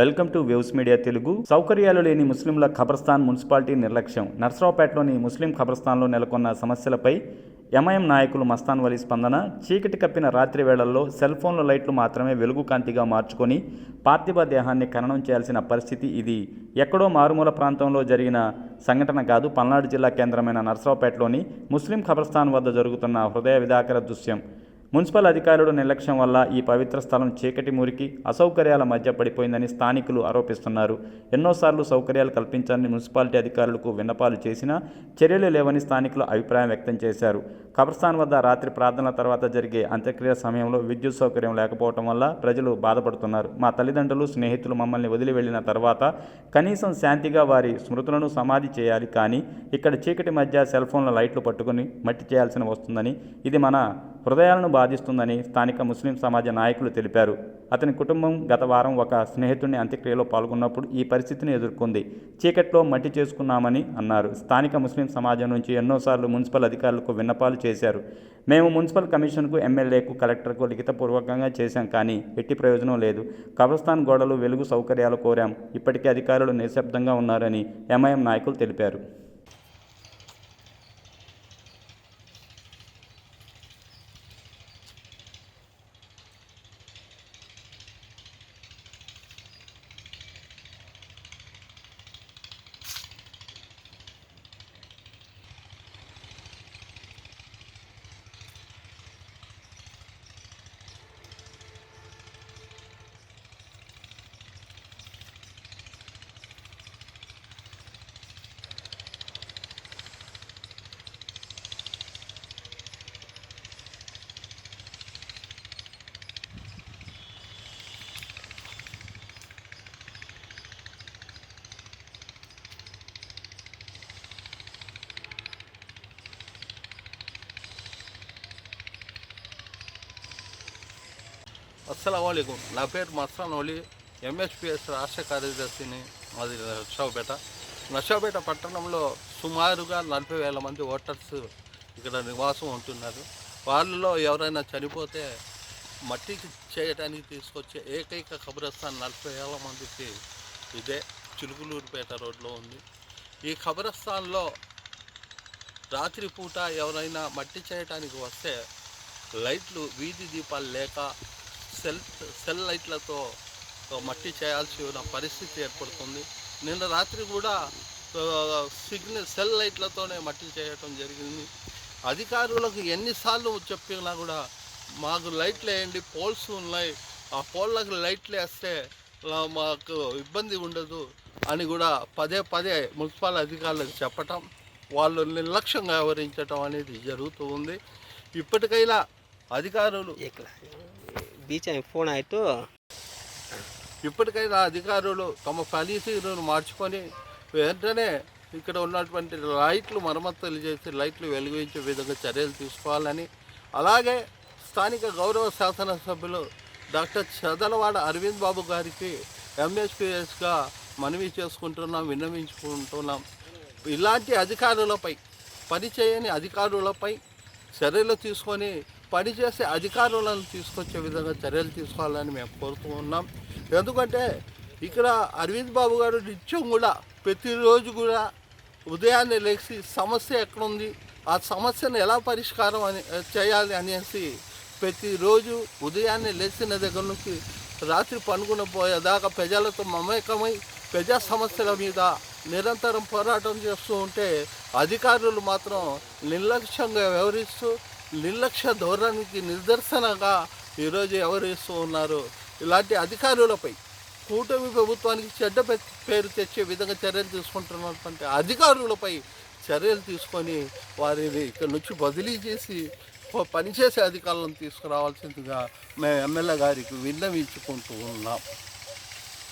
Welcome to views media Telugu. సౌకర్యాలు లేని ముస్లింల ఖబర్స్థాన్ మున్సిపాలిటీ నిర్లక్ష్యం. నర్సరావుపేటలోని ముస్లిం ఖబర్స్థాన్లో నెలకొన్న సమస్యలపై ఎంఐఎం నాయకులు మస్తాన్ వలి స్పందన. చీకటి కప్పిన రాత్రి వేళల్లో సెల్ ఫోన్ల లైట్లు మాత్రమే వెలుగు కాంతిగా మార్చుకొని పార్థివ దేహాన్ని ఖననం చేయాల్సిన పరిస్థితి ఇది. ఎక్కడో మారుమూల ప్రాంతంలో జరిగిన సంఘటన కాదు పల్నాడు జిల్లా కేంద్రమైన నర్సరావుపేటలోని ముస్లిం ఖబర్స్థాన్ వద్ద జరుగుతున్న హృదయ విదాకర దృశ్యం. మున్సిపల్ అధికారుల నిర్లక్ష్యం వల్ల ఈ పవిత్ర స్థలం చీకటి మురికి అసౌకర్యాల మధ్య పడిపోయిందని స్థానికులు ఆరోపిస్తున్నారు. ఎన్నోసార్లు సౌకర్యాలు కల్పించాలని మున్సిపాలిటీ అధికారులకు విన్నపాలు చేసినా చర్యలు లేవని స్థానికులు అభిప్రాయం వ్యక్తం చేశారు. కబ్రస్థాన్ వద్ద రాత్రి ప్రార్థనల తర్వాత జరిగే అంత్యక్రియ సమయంలో విద్యుత్ సౌకర్యం లేకపోవడం వల్ల ప్రజలు బాధపడుతున్నారు. మా తల్లిదండ్రులు స్నేహితులు మమ్మల్ని వదిలి వెళ్ళిన తర్వాత కనీసం శాంతిగా వారి స్మృతులను సమాధి చేయాలి కానీ ఇక్కడ చీకటి మధ్య సెల్ ఫోన్ల లైట్లు పట్టుకుని మట్టి చేయాల్సిన వస్తుందని ఇది మన హృదయాలను బాధిస్తుందని స్థానిక ముస్లిం సమాజ నాయకులు తెలిపారు. అతని కుటుంబం గత వారం ఒక స్నేహితుడిని అంత్యక్రియలో పాల్గొన్నప్పుడు ఈ పరిస్థితిని ఎదుర్కొంది. చీకట్లో మట్టి చేసుకున్నామని అన్నారు. స్థానిక ముస్లిం సమాజం నుంచి ఎన్నోసార్లు మున్సిపల్ అధికారులకు విన్నపాలు చేశారు. మేము మున్సిపల్ కమిషన్కు ఎమ్మెల్యేకు కలెక్టర్కు లిఖితపూర్వకంగా చేశాం కానీ ఎట్టి ప్రయోజనం లేదు. కబ్రస్థాన్ గోడలు వెలుగు సౌకర్యాలు కోరాం. ఇప్పటికే అధికారులు నిశ్శబ్దంగా ఉన్నారని ఎంఐఎం నాయకులు తెలిపారు. అస్సలం నా పేరు మస్తాన్ ఓలి ఎంఎస్పిఎస్ రాష్ట్ర కార్యదర్శిని మాది నర్సాపేట నర్సాపేట పట్టణంలో సుమారుగా నలభై వేల మంది ఓటర్స్ ఇక్కడ నివాసం ఉంటున్నారు. వాళ్ళలో ఎవరైనా చనిపోతే మట్టికి చేయడానికి తీసుకొచ్చే ఏకైక కబ్రస్థాన్ నలభై వేల మందికి ఇదే చిలుకులూరుపేట రోడ్లో ఉంది. ఈ కబ్రస్థాన్లో రాత్రిపూట ఎవరైనా మట్టి చేయటానికి వస్తే లైట్లు వీధి దీపాలు లేక సెల్ సెల్ లైట్లతో మట్టి చేయాల్సి ఉన్న పరిస్థితి ఏర్పడుతుంది. నిన్న రాత్రి కూడా సిగ్నల్ సెల్ లైట్లతోనే మట్టి చేయటం జరిగింది. అధికారులకు ఎన్నిసార్లు చెప్పినా కూడా మాకు లైట్లు వేయండి పోల్స్ ఉన్నాయి. ఆ పోల్లకు లైట్లు వేస్తే మాకు ఇబ్బంది ఉండదు అని కూడా పదే పదే మున్సిపల్ అధికారులకు చెప్పటం వాళ్ళు నిర్లక్ష్యంగా వ్యవహరించటం అనేది జరుగుతూ ఉంది. ఇప్పటికైనా అధికారులు ಬೀಚ್ ఫోన్ ಆಯಿತು ఇప్పటికైనా అధికారులు తమ పనితీరును మార్చుకొని వెంటనే ఇక్కడ ఉన్నటువంటి లైట్లు మరమ్మతులు చేసి లైట్లు వెలిగించే విధంగా చర్యలు తీసుకోవాలని అలాగే స్థానిక గౌరవ శాసనసభ్యులు డాక్టర్ చదలవాడ అరవింద్ బాబు గారికి ఎంఎస్పిఎస్గా మనవి చేసుకుంటున్నాం విన్నవించుకుంటున్నాం. ఇలాంటి అధికారులపై పనిచేయని అధికారులపై చర్యలు తీసుకొని పనిచేసే అధికారులను తీసుకొచ్చే విధంగా చర్యలు తీసుకోవాలని మేము కోరుతూ ఉన్నాం. ఎందుకంటే ఇక్కడ అరవింద్ బాబు గారు నిత్యం కూడా ప్రతిరోజు కూడా ఉదయాన్నే లేచి సమస్య ఎక్కడుంది ఆ సమస్యను ఎలా పరిష్కారం అని చేయాలి అనేసి ప్రతిరోజు ఉదయాన్నే లేచిన దగ్గర నుంచి రాత్రి పనుకుని పోయేదాకా ప్రజలతో మమేకమై ప్రజా సమస్యల మీద నిరంతరం పోరాటం చేస్తూ ఉంటే అధికారులు మాత్రం నిర్లక్ష్యంగా వ్యవహరిస్తూ నిర్లక్ష్య ధోరణికి నిదర్శనగా ఈరోజు ఎవరిస్తూ ఉన్నారు? ఇలాంటి అధికారులపై కూటమి ప్రభుత్వానికి చెడ్డ పేరు తెచ్చే విధంగా చర్యలు తీసుకుంటున్నటువంటి అధికారులపై చర్యలు తీసుకొని వారిని ఇక్కడ నుంచి బదిలీ చేసి పనిచేసే అధికారులను తీసుకురావాల్సిందిగా మేము ఎమ్మెల్యే గారికి విన్నవించుకుంటూ ఉన్నాం.